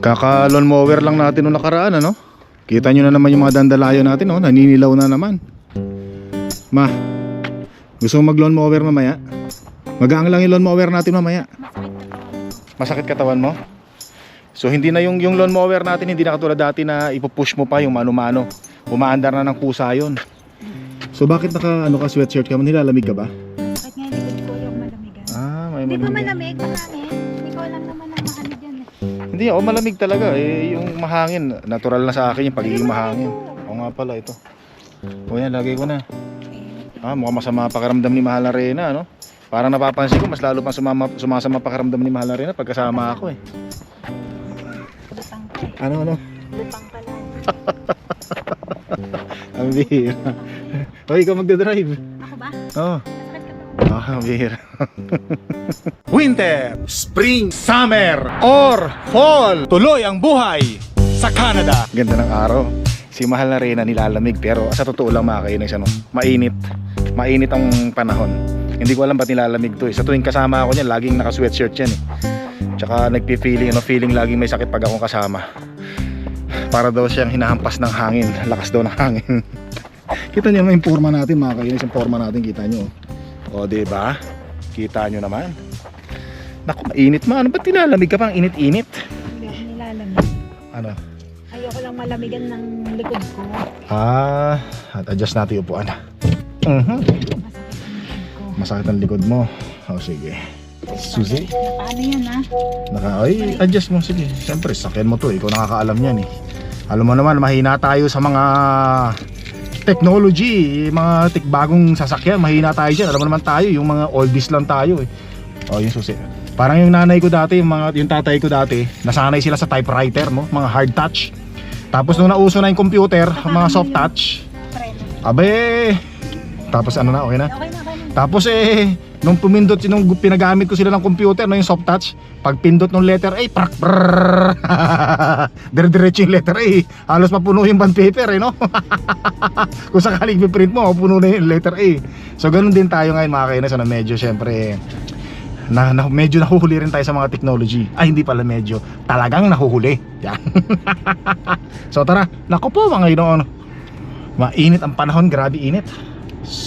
Kaka lawn mower lang natin nung nakaraan ano. Kita nyo na naman yung mga dandalayo natin oh, naninilaw na naman. Ma, gusto mo mag lawn mower mamaya? Magaang lang yung lawn mower natin mamaya. Masakit katawan mo? So hindi na yung yung lawn mower natin hindi na katulad dati na ipupush mo pa yung mano-mano. Umaandar na ng pusa yon. So bakit naka ano ka sweatshirt ka? Nilalamig ka ba? Bakit nga likod ko yung malamigan? Ah, may Hindi ba malamig. malamig? Hindi ako malamig talaga eh yung mahangin. Natural na sa akin yung pagiging mahangin. Oo nga pala ito. O yan, lagay ko na. Ah, mukhang masama pakiramdam ni Mahal Arena, no? Parang napapansin ko, mas lalo pang sumama, sumasama pakiramdam ni Mahal Arena pagkasama ako eh. Lutang ka eh. Ano, ano? Lutang ka lang. Ang bihira. o, ikaw magdadrive. Ako ba? Oo. Masakit ka ba? Ah, ang bihira. Winter, Spring, Summer, or Fall. Tuloy ang buhay sa Canada. Ganda ng araw. Si Mahal na Reyna nilalamig pero sa totoo lang mga kainis ano, mainit. Mainit ang panahon. Hindi ko alam ba't nilalamig to eh. Sa tuwing kasama ako niya, laging naka-sweatshirt yan eh. Tsaka nagpi-feeling, ano, feeling laging may sakit pag akong kasama. Para daw siyang hinahampas ng hangin. Lakas daw ng hangin. kita niyo yung forma natin mga kainis. Yung forma natin, kita niyo. O, ba? Kita nyo naman. Naku, mainit ma. Ano ba't nilalamig ka pa? Ang init-init. Hindi ako nilalamig. Ano? Ayoko lang malamigan ng likod ko. Ah, at adjust natin yung upuan. Masakit ang likod ko. Masakit ang likod mo. O, sige. Susi. Na paano yan ha? Naka, ay, adjust mo. Sige. Siyempre, sakyan mo to. Ikaw nakakaalam yan eh. Alam mo naman, mahina tayo sa mga technology, mga tik bagong sasakyan, mahina tayo dyan. Alam mo naman tayo, yung mga oldies lang tayo eh. O, yung susi. Parang yung nanay ko dati, yung, mga, yung tatay ko dati, nasanay sila sa typewriter, mo, mga hard touch. Tapos nung nauso na yung computer, mga soft touch, abe, tapos ano na, okay na? Okay na, okay na. Tapos eh, nung pumindot, nung pinagamit ko sila ng computer, no, yung soft touch, pag pindot ng letter A, prak, dire-diretso yung letter A, halos mapuno yung bond paper, eh, no? Kung sakaling piprint mo, mapuno na yung letter A. So, ganun din tayo ngayon, mga kainas, ano, medyo, syempre, na, na, medyo nahuhuli rin tayo sa mga technology. Ay, hindi pala medyo, talagang nahuhuli. Yan. so, tara, naku po, mga inoon. Mainit ang panahon, grabe init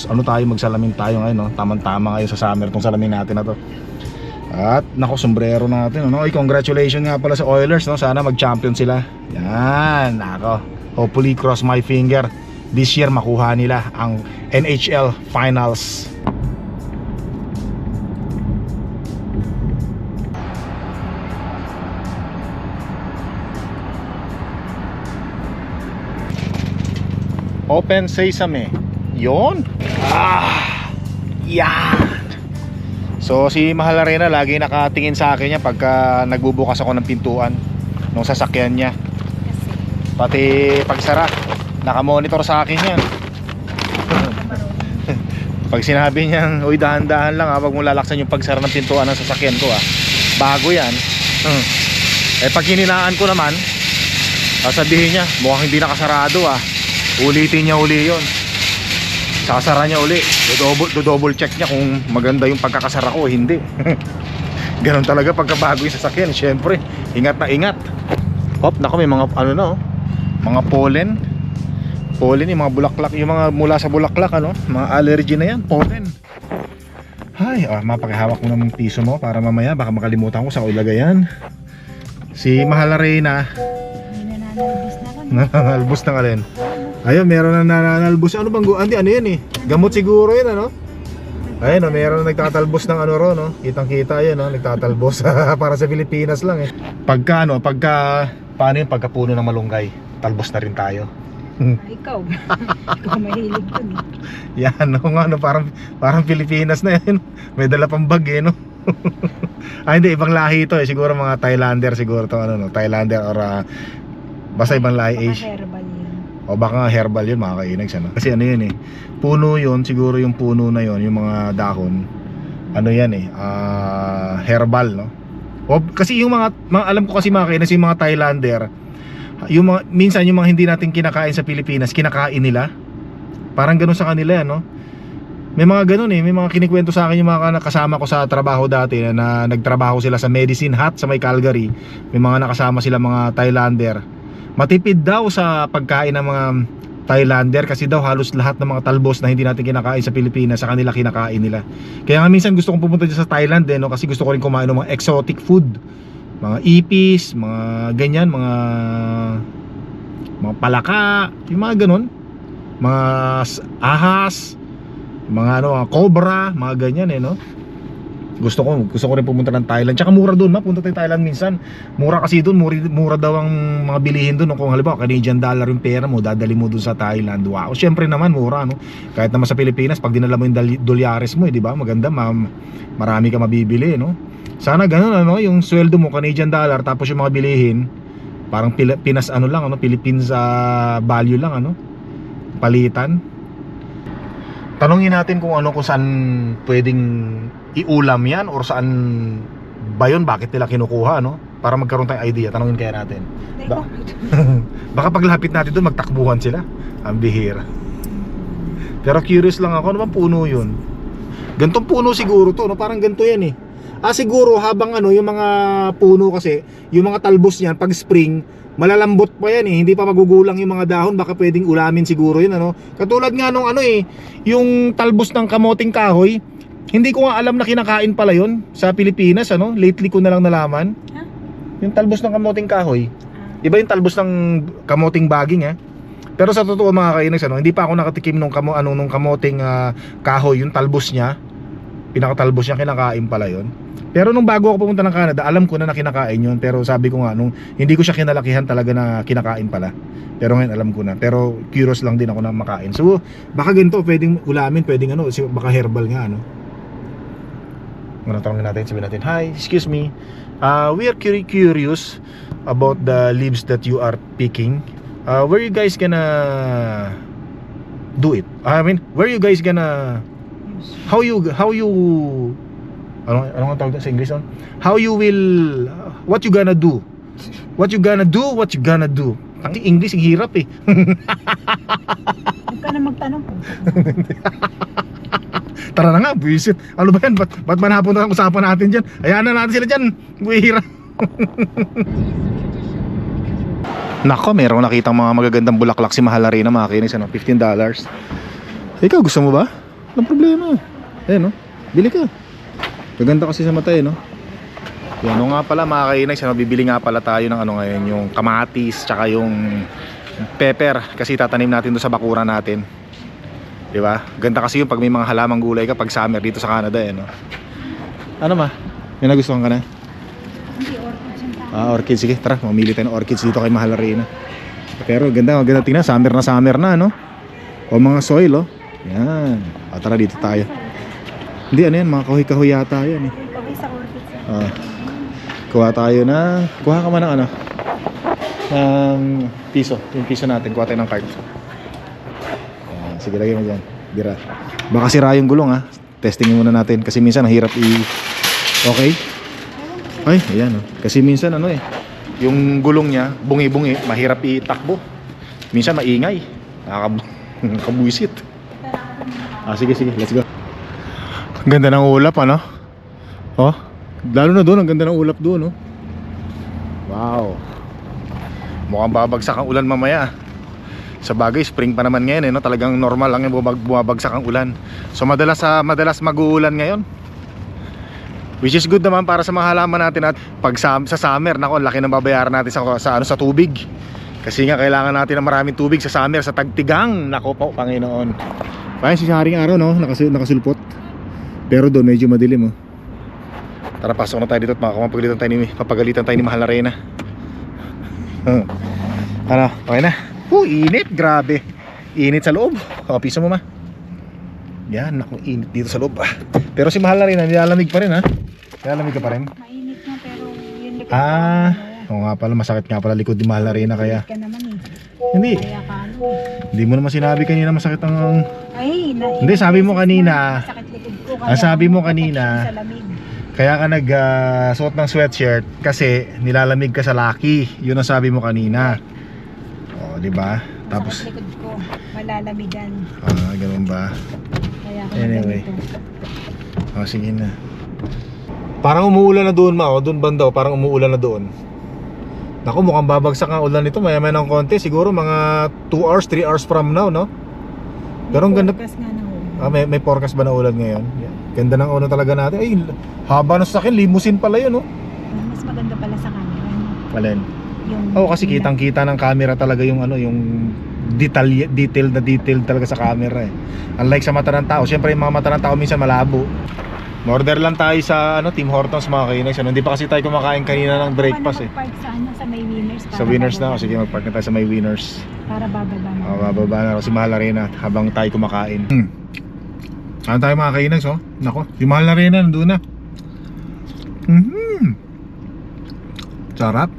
ano tayo magsalamin tayo ngayon no? tamang-tama ngayon sa summer tong salamin natin na to at nako sombrero natin no? Oy, congratulations nga pala sa Oilers no? sana mag-champion sila yan nako hopefully cross my finger this year makuha nila ang NHL Finals Open Sesame. Yon. Ah. Yan. So si Mahal Arena lagi nakatingin sa akin niya pagka nagbubukas ako ng pintuan nung sasakyan niya. Kasi, Pati pagsara. Naka-monitor sa akin yan. Pag sinabi niya, uy dahan-dahan lang ha, wag mo lalaksan yung pagsara ng pintuan ng sasakyan ko ha. Bago yan. Hmm. Eh pag hininaan ko naman, sasabihin niya, mukhang hindi nakasarado ah. Ulitin niya uli yon. Sasara niya uli. Do-double, do-double check niya kung maganda yung pagkakasara ko hindi. Ganon talaga pagkabago yung sasakyan. Siyempre, ingat na ingat. Hop, nako may mga ano na oh. Mga pollen. Pollen yung mga bulaklak, yung mga mula sa bulaklak ano, mga allergy na yan, pollen. Hay, ah, mapakihawak mo naman piso mo para mamaya baka makalimutan ko sa ilagay yan. Si Mahal Reyna, na na kami. nananalbos ng alin. Ayun, meron na nananalbos. Ano bang, gu- hindi, ano yan eh. Gamot siguro yun, ano? Ayun, oh, meron na nagtatalbos ng ano ro, no? Kitang kita yun, no? Nagtatalbos para sa Pilipinas lang eh. Pagka, ano, pagka, paano yung pagkapuno ng malunggay? Talbos na rin tayo. Ah, ikaw. ikaw mahilig dun. eh. Yan, no, nga, no, parang, parang Pilipinas na yan. May dala pang bag, eh, no? ah, hindi, ibang lahi ito, eh. Siguro mga Thailander, siguro to, ano, no? Thailander or, ah, basta ibang lahi, Asia. O baka herbal yun mga kainags ano? Kasi ano yun eh Puno yun siguro yung puno na yun Yung mga dahon Ano yan eh ah, Herbal no o, Kasi yung mga, mga Alam ko kasi mga kainags Yung mga Thailander yung mga, Minsan yung mga hindi natin kinakain sa Pilipinas Kinakain nila Parang ganun sa kanila yan no May mga ganun eh, may mga kinikwento sa akin yung mga kasama ko sa trabaho dati na, na nagtrabaho sila sa Medicine Hat sa may Calgary. May mga nakasama sila mga Thailander. Matipid daw sa pagkain ng mga Thailander kasi daw halos lahat ng mga talbos na hindi natin kinakain sa Pilipinas sa kanila kinakain nila. Kaya nga minsan gusto kong pumunta dyan sa Thailand eh, no? kasi gusto ko rin kumain ng mga exotic food. Mga ipis, mga ganyan, mga mga palaka, yung mga ganun. Mga ahas, mga ano, mga cobra, mga ganyan eh, no? Gusto ko, gusto ko rin pumunta ng Thailand. Tsaka mura doon, ma. Punta tayo Thailand minsan. Mura kasi doon, mura, mura daw ang mga bilihin doon. Kung halimbawa, Canadian dollar yung pera mo, dadali mo doon sa Thailand. Wow, syempre naman, mura, no? Kahit naman sa Pilipinas, pag dinala mo yung dolyares mo, eh, di ba? Maganda, ma marami ka mabibili, no? Sana ganun, ano? Yung sweldo mo, Canadian dollar, tapos yung mga bilihin, parang Pinas ano lang, ano? Philippines ah, value lang, ano? Palitan. Tanungin natin kung ano kung saan pwedeng iulam yan or saan ba yun, bakit nila kinukuha, no? Para magkaroon tayong idea, tanungin kaya natin. Ba- Baka paglapit natin doon, magtakbuhan sila. Ang bihira. Pero curious lang ako, ano bang puno yun? Gantong puno siguro to, no? Parang ganito yan eh. Ah, siguro habang ano, yung mga puno kasi, yung mga talbos niyan, pag spring, malalambot pa yan eh. Hindi pa magugulang yung mga dahon, baka pwedeng ulamin siguro yun, ano? Katulad nga nung ano eh, yung talbos ng kamoting kahoy, hindi ko nga alam na kinakain pala yun sa Pilipinas, ano? Lately ko na lang nalaman. Ha? Yung talbos ng kamoting kahoy, Iba yung talbos ng kamoting baging eh. Pero sa totoo mga kainags, ano, hindi pa ako nakatikim nung, kamo, ano, nung kamoting ah, kahoy, yung talbos niya. Pinakatalbos niya, kinakain pala yon. Pero nung bago ako pumunta ng Canada, alam ko na na kinakain yun. Pero sabi ko nga, nung hindi ko siya kinalakihan talaga na kinakain pala. Pero ngayon alam ko na. Pero curious lang din ako na makain. So, baka ganito, pwedeng ulamin, pwedeng ano, baka herbal nga, ano. Muna tanongin natin, sabihin natin, Hi, excuse me. Uh, we are curi- curious about the leaves that you are picking. Uh, where you guys gonna do it? I mean, where you guys gonna how you how you ano ano ang tawag sa English on? How you will what you gonna do? What you gonna do? What you gonna do? Ang English ang hirap eh. Huwag ka na magtanong Tara na nga, buwisit. Ano ba yan? Ba't, ba't ba napunta ang usapan natin dyan? Ayan na natin sila dyan. Buhira. Nako, meron nakitang mga magagandang bulaklak si Mahalari na mga kinis. Ano, $15. Ikaw, gusto mo ba? Walang problema. Ayan, no? Bili ka. Gaganda kasi sa mata, eh, no? Yan, ano nga pala mga kainis, ano, bibili nga pala tayo ng ano ngayon, yung kamatis, tsaka yung pepper. Kasi tatanim natin doon sa bakura natin. Di ba? Ganda kasi yung pag may mga halamang gulay ka pag summer dito sa Canada, eh, no? Ano ma? May nagustuhan ka na? hindi orchids. Ah, orchids. Sige, tara. Mamili tayo ng orchids dito kay Mahal Arena. Pero ganda, maganda tingnan. Summer na summer na, no? O mga soil, oh. Yan. O, tara dito tayo. Hindi, ano yan? Mga kahoy-kahoy yata yan, eh. Ah. kuha tayo na... Kuha ka man ng ano? Ng piso. Yung piso natin. Kuha tayo ng card. Yan. Sige, lagay mo dyan. Bira. Baka sira yung gulong, ha? Testingin muna natin. Kasi minsan, nahirap i... Okay? Ay, ayan oh. Kasi minsan ano eh, yung gulong niya, bungi-bungi, mahirap itakbo. Minsan maingay. Nakakab- Nakakabuisit. Ah, sige, sige. Let's go. Ganda ng ulap, ano? Oh, lalo na doon, ang ganda ng ulap doon, oh. Wow. Mukhang babagsak ang ulan mamaya. Sa bagay, spring pa naman ngayon, eh, no? Talagang normal lang yung bumabagsak ang ulan. So madalas sa madalas mag-uulan ngayon. Which is good naman para sa mga halaman natin at pag sa, sa summer, nako, laki ng babayaran natin sa, sa, ano, sa tubig. Kasi nga kailangan natin ng maraming tubig sa summer, sa tagtigang. Nako po, Panginoon. Ayun si Haring Araw, no? Nakasul nakasulpot. Pero doon, medyo madilim, oh. Tara, pasok na tayo dito at makakapagalitan tayo ni, papagalitan tayo ni Mahal Arena. ano, okay na? Oh, init, grabe. Init sa loob. O, piso mo ma. Yan, naku, init dito sa loob. Ah. Pero si Mahal Arena, nilalamig pa rin, ha? Nilalamig ka pa rin? Mainit na pero yun likod Ah, oo nga pala, masakit nga pala likod ni Mahal Arena kaya. ka naman eh. Hindi, Kaya ka ano. hindi mo naman sinabi kanina masakit ang... Ay, na, Hindi, sabi mo kanina- Sakit likod ko. Ang sabi mo kanina. Kaya ka nag ah, suot ng sweatshirt kasi nilalamig ka sa laki. Yun ang sabi mo kanina. Oh, di ba? Tapos Sakit likod ko. Malalamigan. ah, ganun ba? Kaya ako Anyway. ganito. Oh, sige na. Parang umuulan na doon, ma. O, doon banda, oh, parang umuulan na doon. Naku, mukhang babagsak ang ulan nito. Maya ng konti. Siguro mga 2 hours, 3 hours from now, no? Pero ang ganda- Forecast nga ng ulan. Ah, may, may forecast ba na ulan ngayon? Yeah. Ganda ng ulan talaga natin. Ay, haba na sa akin. Limousine pala yun, oh. Mas maganda pala sa camera. no? Alin? Yung Oo, kasi kitang-kita ng camera talaga yung ano, yung detail, detail na detail talaga sa camera eh. Unlike sa mata ng tao, syempre yung mga mata ng tao minsan malabo. Order lang tayo sa ano, Tim Hortons mga kainis. Ano, hindi pa kasi tayo kumakain kanina ng breakfast eh. Park sa ano, sa may winners. Sa winners na, sige magpark na tayo sa may winners. Para bababa na. O, bababa na ako si Mahal Arena habang tayo kumakain. Hmm. Ano tayo mga kainis oh? Nako, si Mahal Arena nandun na. Mhm. Sarap.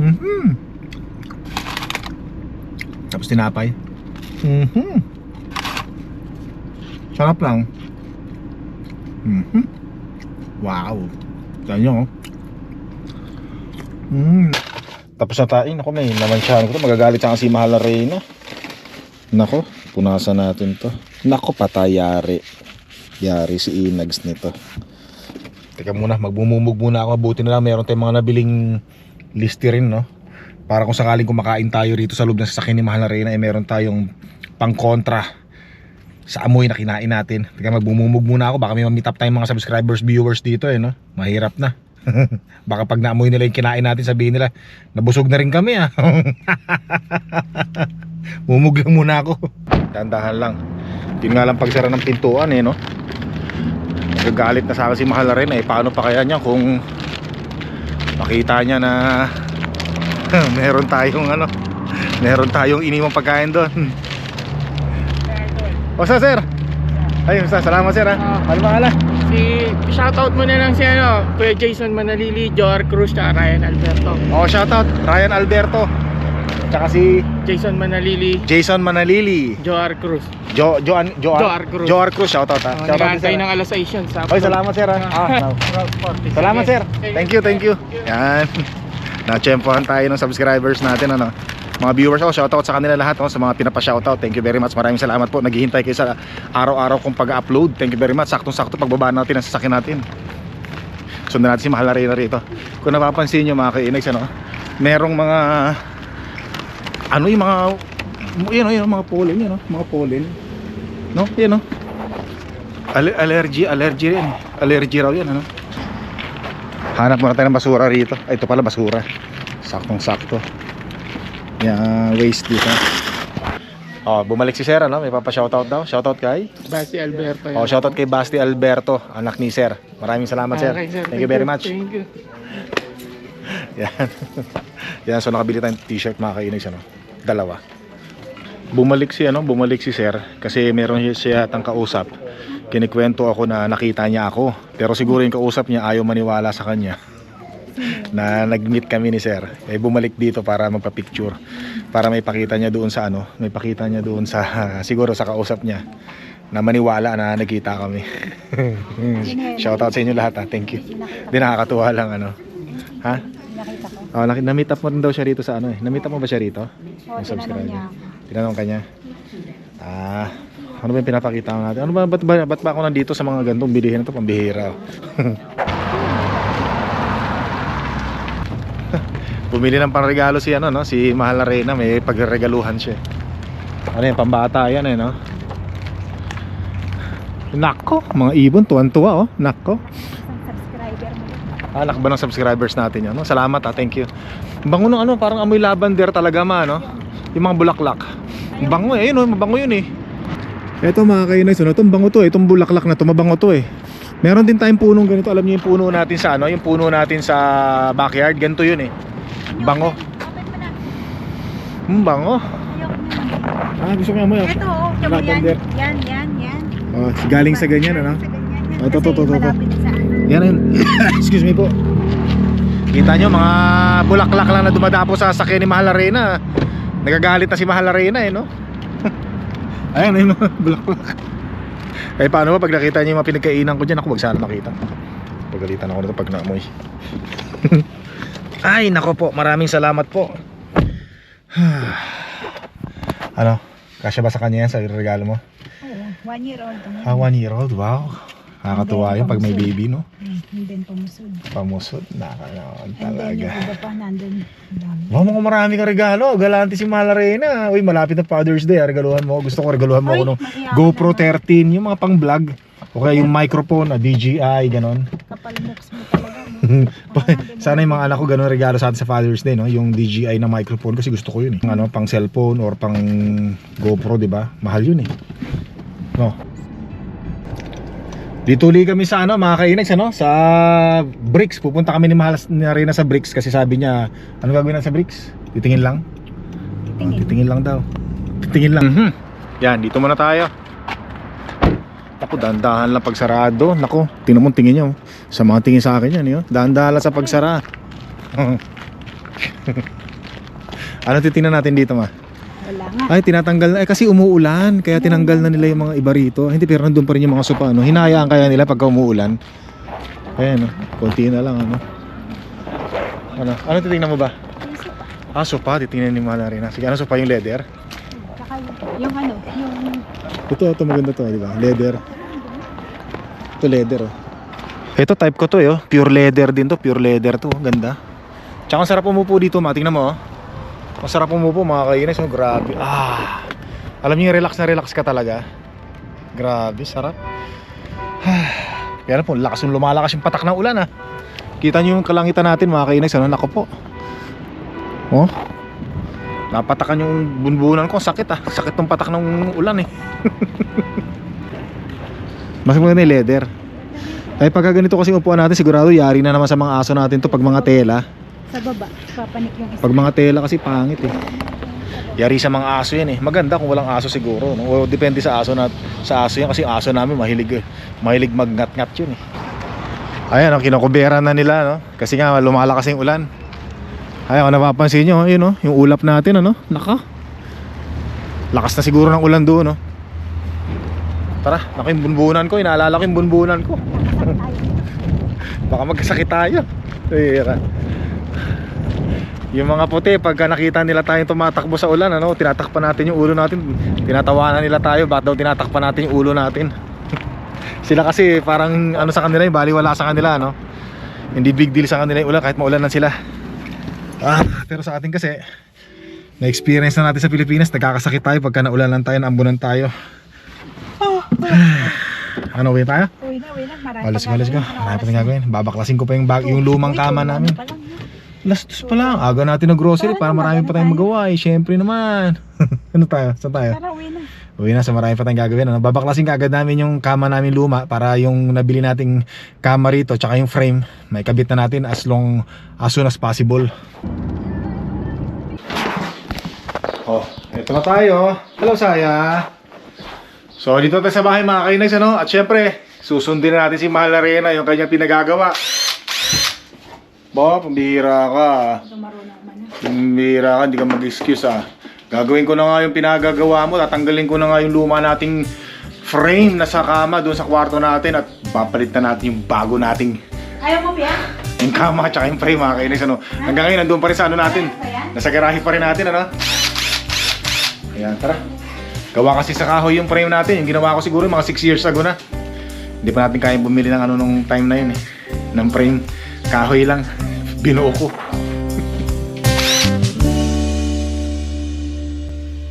Mhm. Tapos tinapay. Mhm. Sarap lang. Mhm. Wow. Tignan nyo oh. Mm. Tapos na tayo. Nako, may namansyahan ko to. Magagalit sa si Mahal Reyna. Nako, punasan natin to. Nako, patay yari. Yari si Inags nito. Teka muna, magbumumog muna ako. Mabuti na lang meron tayong mga nabiling listerin, no? Para kung sakaling kumakain tayo rito sa loob ng sasakyan ni Mahal Reyna, eh meron tayong pangkontra sa amoy na kinain natin. Teka, magbumumog muna ako. Baka may mamit up tayong mga subscribers, viewers dito, eh, no? Mahirap na. Baka pag naamoy nila yung kinain natin, sabihin nila, nabusog na rin kami ah. Mumug lang muna ako. Dandahan lang. Yun nga lang pagsara ng pintuan eh, no? Nagagalit na sa akin si Mahal rin eh. Paano pa kaya niya kung makita niya na meron tayong ano, meron tayong iniwang pagkain doon. O sa sir? Ayun sa, salamat sir ha. Ah. Ano ba Si shoutout mo na lang si ano, Kuya Jason Manalili, Joar Cruz, at Ryan Alberto. Oh, shoutout Ryan Alberto. Tsaka si Jason Manalili, Jason Manalili. Joar Cruz. Jo Joan Joan Joar Cruz. Joar Cruz shoutout ha. Uh, Shoutout Nag-aantay ng alas 6 yun sa Oy, salamat sir ha. Ah, salamat sir. Thank you, thank you. Yan. Na-champuhan tayo ng subscribers natin ano. Mga viewers, oh, shoutout sa kanila lahat oh, sa mga pinapa-shoutout. Thank you very much. Maraming salamat po. Naghihintay kayo sa araw-araw kong pag-upload. Thank you very much. Saktong-sakto pagbaba natin ang sasakyan natin. Sundan natin si Mahal na Reyna rito. Kung napapansin nyo mga kainags, ano, merong mga ano yung mga yun, oh, yun, mga pollen, yun, oh, mga pollen. No? Yan, oh. Al- allergy, allergy rin. Allergy raw yan, ano? Hanap muna tayo ng basura rito. Ay, ito pala basura. Saktong sakto. Yan, waste dito. Oh, bumalik si Sir, ano? May papa-shoutout daw. Shoutout kay? Basi Alberto. Oh, shoutout kay Basti Alberto, anak ni Sir. Maraming salamat, Sir. Okay, Thank you very much. Thank you. Yan. Yan, so nakabili tayong t-shirt mga kainis, ano? Dalawa. Bumalik si, ano? Bumalik si Sir kasi meron siya tang kausap. Kinikwento ako na nakita niya ako. Pero siguro yung kausap niya ayaw maniwala sa kanya. Na nag-meet kami ni Sir. Eh bumalik dito para magpa-picture. Para may pakita niya doon sa ano, may pakita niya doon sa siguro sa kausap niya na maniwala na nagkita kami. Shoutout sa inyo lahat ha. Thank you. Hindi nakakatuwa lang ano. Ha? Nakita ko. Oh, naki- na-meet up mo rin daw siya rito sa ano eh. Na-meet up mo ba siya rito? Oh, Yung tinanong subscriber. niya. Tinanong ka niya? Ah, ano ba yung pinapakita natin? Ano ba, ba't ba, ba't ba ako nandito sa mga gantong bilihin na to? Pambihira. Bumili ng panregalo si ano, no? Si Mahal na Reyna, may pagregaluhan siya. Ano yan, pambata yan eh, no? Nako, mga ibon, tuwan-tuwa oh. Nako. Anak ba ng subscribers natin yun? No? Salamat ah, thank you. Bango ng ano, parang amoy lavender talaga ma, no? Yung mga bulaklak. Ang Bango eh, yun oh, mabango yun eh. Eto mga kainay, so itong bango to eh, itong bulaklak na to, mabango to eh. Meron din tayong punong ganito, alam niyo yung puno natin sa ano, yung puno natin sa backyard, ganito yun eh. Bango. Mo. Hmm, bango. Ah, gusto yung amoy. Ito, oh. Yan. Lavender. Yan, yan, yan. Oh, galing sa ganyan, ano? Yan. Oh, to, to, to, to, to. ano. Yan yun. Excuse me po. Kita nyo mga bulaklak lang na dumadapo sa sakyan ni Mahal Arena. Nagagalit na si Mahal Arena eh no. Ayan ayun bulaklak. Eh paano ba pag nakita niyo yung mga pinagkainan ko dyan ako wag sana makita. Pagalitan ako nito pag naamoy. Ay nako po maraming salamat po. ano? Kasya ba sa kanya yan sa regalo mo? Oo, one year old. Ah, one year old, wow. Nakakatuwa yun pag may baby, no? Hmm, and then pamusod. Pamusod, nakakanaon And then yung talaga. iba pa nandun. Wow, mukhang marami kang regalo. Galante si Malarena. Uy, malapit na Father's Day. ah. Regaluhan mo. Gusto ko regaluhan mo Ay, ako ng GoPro naman. 13. Yung mga pang vlog. O kaya yung microphone, ah, DJI, ganon. Kapal mo talaga. Sana yung mga anak ko ganun regalo sa atin sa Father's Day, no? Yung DJI na microphone kasi gusto ko yun eh. Ano, pang cellphone or pang GoPro, di ba? Mahal yun eh. No. Dito uli kami sa ano, mga kainex, ano? Sa Bricks. Pupunta kami ni Mahal na rin sa Bricks kasi sabi niya, ano gagawin natin sa Bricks? Titingin lang? Titingin. Titingin lang daw. Titingin lang. Mhm. Yan, dito muna tayo. Ako, dahan-dahan lang pagsarado. Nako, tingnan mo tingin nyo. Sa mga tingin sa akin yan, yun. Dahan-dahan lang sa pagsara. ano titingnan natin dito, ma? Wala nga. Ay, tinatanggal na. Eh, kasi umuulan. Kaya tinanggal na nila yung mga iba rito. Hindi, pero nandun pa rin yung mga sopa. Ano? Hinayaan kaya nila pagka umuulan. Ayan, no? konti na lang. Ano? Ano? Ano titingnan mo ba? Ah, sopa. Titingnan ni Malarina. Sige, ano sopa yung leather? Yung ano, yung Ito, ito maganda to, di ba? Leather. Ito leather, oh. Ito type ko to, eh, oh. Pure leather din to, pure leather to. Ganda. Tsaka sarap umupo dito, ma. Tingnan mo, oh. Ang sarap umupo, mga kainis, oh. Grabe. Ah. Alam niyo, relax na relax ka talaga. Grabe, sarap. Kaya na po, lakas yung lumalakas yung patak ng ulan, ah. Kita niyo yung kalangitan natin, mga kainis, ano? Nako po. Oh. Napatakan yung bunbunan ko, sakit ah. Sakit ng patak ng ulan eh. Mas maganda yung leather. Ay pagka ganito kasi upuan natin, sigurado yari na naman sa mga aso natin to pag mga tela. sa baba. Papanik yung isa. Pag mga tela kasi pangit eh. Yari sa mga aso yan eh. Maganda kung walang aso siguro. No? O depende sa aso na sa aso yan kasi aso namin mahilig eh. mahilig magngat-ngat yun eh. Ayan, ang kinakubera na nila no. Kasi nga lumalakas yung ulan. Ayan, kung napapansin nyo, yun no, yung ulap natin ano, naka. Lakas na siguro ng ulan doon no. Tara, naku yung bunbunan ko, inaalala ko yung bunbunan ko. Baka magkasakit tayo. Tira. Yung mga puti, pagka nakita nila tayong tumatakbo sa ulan, ano, tinatakpan natin yung ulo natin. Tinatawanan nila tayo, bakit daw tinatakpan natin yung ulo natin? Sila kasi parang ano sa kanila, yung baliwala sa kanila, no? Hindi big deal sa kanila yung ulan kahit maulan lang sila. Ah, pero sa atin kasi, na-experience na natin sa Pilipinas, nagkakasakit tayo pagka naulan lang tayo, naambunan tayo. Ano, uwi tayo? Uwi na, uwi na. Marami Oh, let's go, let's go. Marami pa gagawin. Babaklasin ko pa yung, bag, yung lumang kama namin. Last dos pa lang. Aga natin ng grocery para marami pa tayong magawa eh. Siyempre naman. ano tayo? Saan tayo? Tara, uwi na. Uwi na sa marami pa tayong gagawin. Ano? Babaklasin kagad namin yung kama namin luma para yung nabili nating kama rito tsaka yung frame may kabit na natin as long as soon as possible. Oh, eto na tayo. Hello, Saya. So, dito tayo sa bahay mga kainags, ano? At syempre, susundin na natin si Mahal Arena yung kanyang pinagagawa. Bo, pambihira ka. Pambihira ka, hindi ka mag-excuse ah. Gagawin ko na nga yung pinagagawa mo, tatanggalin ko na nga yung luma nating frame na sa kama doon sa kwarto natin at papalit na natin yung bago nating Ayaw mo, Pia? yung kama at yung frame mga kainis ano. Hanggang ngayon nandun pa rin sa ano natin. Nasa garahe pa rin natin ano. Ayan, tara. Gawa kasi sa kahoy yung frame natin. Yung ginawa ko siguro mga 6 years ago na. Hindi pa natin kaya bumili ng ano nung time na yun eh. Ng frame. Kahoy lang. Binuo ko.